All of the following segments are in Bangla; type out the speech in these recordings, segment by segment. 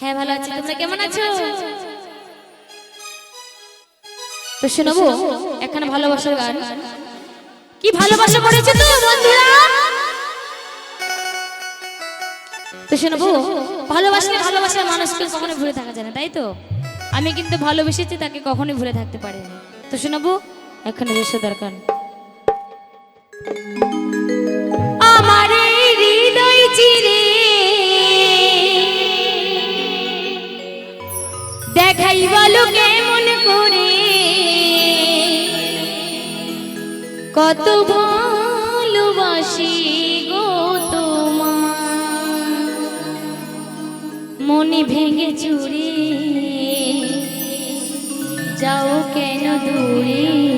হ্যাঁ ভালো আছি। তোমরা কেমন আছো? তো শোনাবো? এখানে ভালোবাসার গান। কি ভালোবাসা করেছে তো, বন্ধুরা? তো শোনাবো? ভালোবাসলে ভালোবাসার মানুষকে কখনো ভুলে থাকা যায় না, তাই তো? আমি কিন্তু ভালোবেসেছি, তাকে কখনোই ভুলে থাকতে পারিনি। তো শোনাবো? এখানে যশোদার গান। দেখাই বলো কেমন করে? কত ভালোবাসি গো তোমার মনে ভেঙে চুরি যাও কেন দূরে?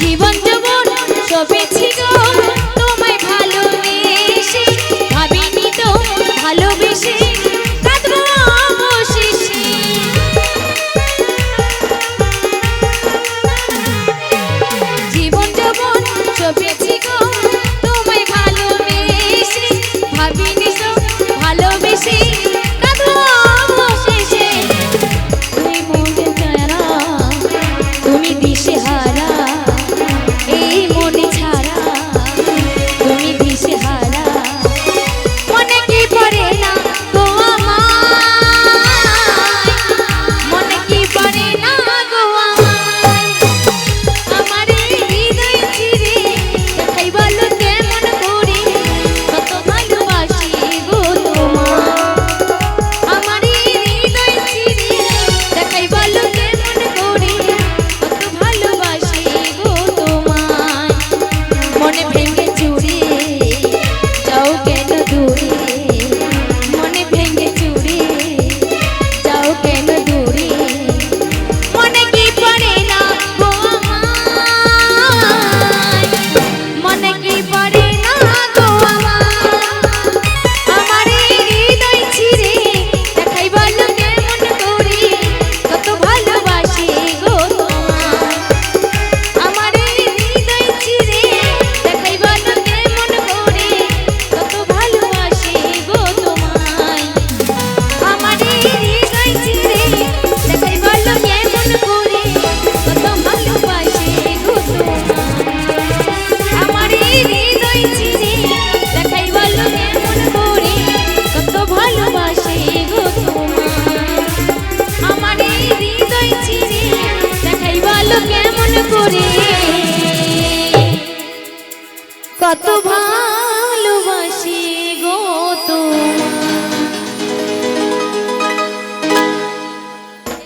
জীবন যৌবন সবই Duri. কত ভালো